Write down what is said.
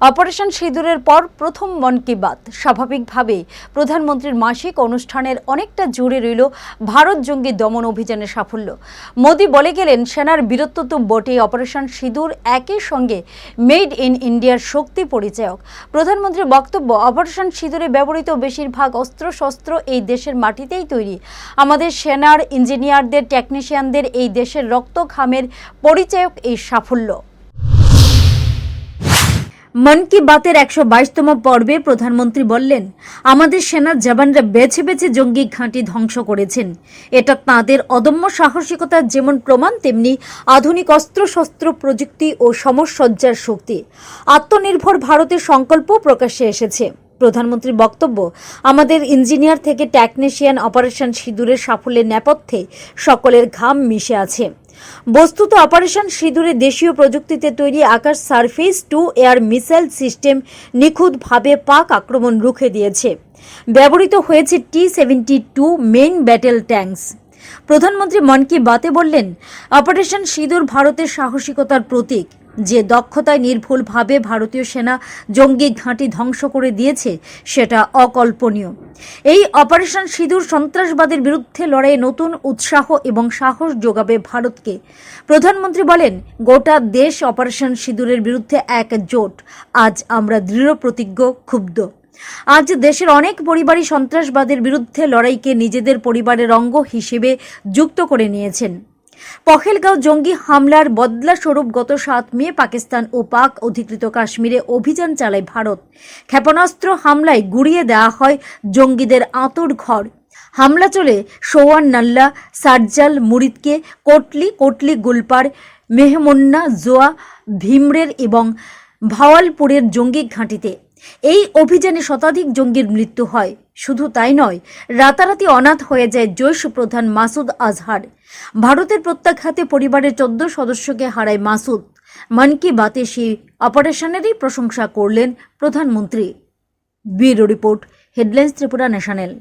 Operation সিঁদুরের পর প্রথম মন কি বাত। স্বাভাবিকভাবেই প্রধানমন্ত্রীর মাসিক অনুষ্ঠানের অনেকটা জুড়ে রইল ভারত জঙ্গি দমন অভিযানের সাফল্য। মোদি বলে গেলেন, সেনার বীরত্ব তো বটেই, অপারেশন সিঁদুর একই সঙ্গে মেড ইন ইন্ডিয়ার শক্তি পরিচায়ক। প্রধানমন্ত্রীর বক্তব্য, অপারেশন সিঁদুরে ব্যবহৃত বেশিরভাগ অস্ত্রশস্ত্র এই দেশের মাটিতেই তৈরি। আমাদের সেনার ইঞ্জিনিয়ারদের, টেকনিশিয়ানদের এই দেশের রক্ত ঘামের পরিচায়ক এই সাফল্য। মন কি বাতের একশো বাইশতম পর্বে প্রধানমন্ত্রী বললেন, আমাদের সেনার জওয়ানরা বেছে বেছে জঙ্গি ঘাঁটি ধ্বংস করেছেন। এটা তাঁদের অদম্য সাহসিকতার যেমন প্রমাণ, তেমনি আধুনিক অস্ত্রশস্ত্র প্রযুক্তি ও সমসজ্জার শক্তি। আত্মনির্ভর ভারতের সংকল্প প্রকাশ্যে এসেছে। প্রধানমন্ত্রীর বক্তব্য, আমাদের ইঞ্জিনিয়ার থেকে টেকনিশিয়ান অপারেশন সিঁদুরের সাফল্যের নেপথ্যে সকলের ঘাম মিশে আছে। বস্তুত অপারেশন সিঁদুরে দেশীয় প্রযুক্তিতে তৈরি Akash surface to air missile system নিখুঁতভাবে পাক আক্রমণ রুখে দিয়েছে। ব্যবহৃত হয়েছে T seventy two main battle tanks. প্রধানমন্ত্রী মন কি বাতে বললেন, অপারেশন সিঁদুর ভারতের সাহসিকতার প্রতীক। যে দক্ষতায় নির্ভুলভাবে ভারতীয় সেনা জঙ্গি ঘাঁটি ধ্বংস করে দিয়েছে, সেটা অকল্পনীয়। এই অপারেশন সিঁদুর সন্ত্রাসবাদের বিরুদ্ধে লড়াইয়ে নতুন উৎসাহ এবং সাহস যোগাবে ভারতকে। প্রধানমন্ত্রী বলেন, গোটা দেশ অপারেশন সিঁদুরের বিরুদ্ধে এক জোট আজ আমরা দৃঢ়, প্রতিজ্ঞ, ক্ষুব্ধ। আজ দেশের অনেক পরিবারই সন্ত্রাসবাদের বিরুদ্ধে লড়াইকে নিজেদের পরিবারের অঙ্গ হিসেবে যুক্ত করে নিয়েছেন। পহেলগাঁও জঙ্গি হামলার বদলা স্বরূপ গত সাত মে পাকিস্তান ও পাক অধিকৃত কাশ্মীরে অভিযান চালায় ভারত। ক্ষেপণাস্ত্র হামলায় গুড়িয়ে দেওয়া হয় জঙ্গিদের আঁতর ঘর। হামলা চলে সোয়ান নাল্লা সার্জাল মুরিদকে, কোটলি কোটলি গুলপার, মেহমন্না, জোয়া, ভীমরের এবং ভাওয়ালপুরের জঙ্গি ঘাঁটিতে। এই অভিযানে শতাধিক জঙ্গির মৃত্যু হয়। শুধু তাই নয়, রাতারাতি অনাথ হয়ে যায় জৈশ প্রধান মাসুদ আজহার। ভারতের প্রত্যাঘাতে পরিবারের চোদ্দ সদস্যকে হারায় মাসুদ। মন কি বাতে সেই অপারেশনেরই প্রশংসা করলেন প্রধানমন্ত্রী। Bureau report, headlines Tripura national.